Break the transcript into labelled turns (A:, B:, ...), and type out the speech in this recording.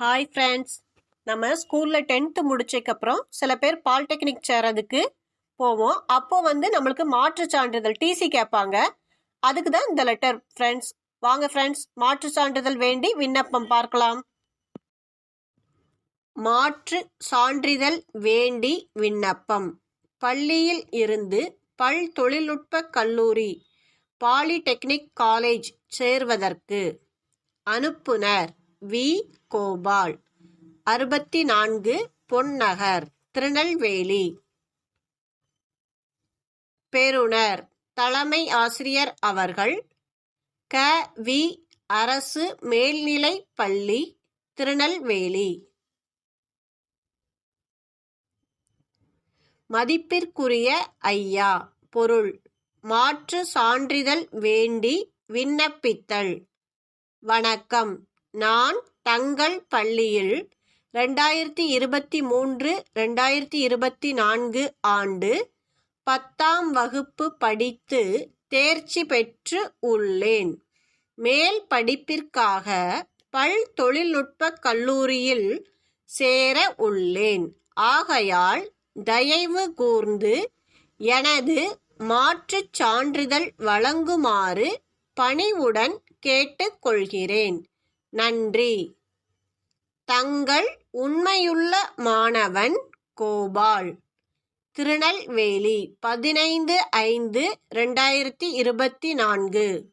A: Hi friends நம்ம ஸ்கூலில் tenth முடிச்சதுக்கப்புறம் சில பேர் பாலிடெக்னிக் சேரதுக்கு போவோம். அப்போ வந்து நம்மளுக்கு மாற்று சான்றிதழ் டிசி கேட்பாங்க. அதுக்கு தான் இந்த லெட்டர் ஃப்ரெண்ட்ஸ் வாங்க ஃப்ரெண்ட்ஸ் மாற்று சான்றிதழ் வேண்டி விண்ணப்பம் பார்க்கலாம். மாற்று சான்றிதழ் வேண்டி விண்ணப்பம். பள்ளியில் இருந்து பல் தொழில்நுட்ப கல்லூரி பாலிடெக்னிக் காலேஜ் சேர்வதற்கு அனுப்புனர். வி. கோபால். அறுபத்தி நான்கு பொன்னகர் திருநெல்வேலி. பெறுநர் தலைமை ஆசிரியர் அவர்கள் க. வி. அரசு மேல்நிலை பள்ளி திருநெல்வேலி. மதிப்பிற்குரிய ஐயா பொருள் மாற்று சான்றிதழ் வேண்டி விண்ணப்பித்தல். வணக்கம். நான் தங்கள் பள்ளியில் ரெண்டாயிரத்தி இருபத்தி மூன்று ரெண்டாயிரத்தி இருபத்தி நான்கு ஆண்டு பத்தாம் வகுப்பு படித்து தேர்ச்சி பெற்று உள்ளேன். மேல் படிப்பிற்காக பல் தொழில்நுட்ப கல்லூரியில் சேர உள்ளேன். ஆகையால் தயவு கூர்ந்து எனது மாற்றுச் சான்றிதழ் வழங்குமாறு பணிவுடன் கேட்டுக்கொள்கிறேன் நன்றி. தங்கள் உண்மையுள்ள மாணவன் கோபால். திருநெல்வேலி பதினைந்து ஐந்து ரெண்டாயிரத்தி இருபத்தி நான்கு.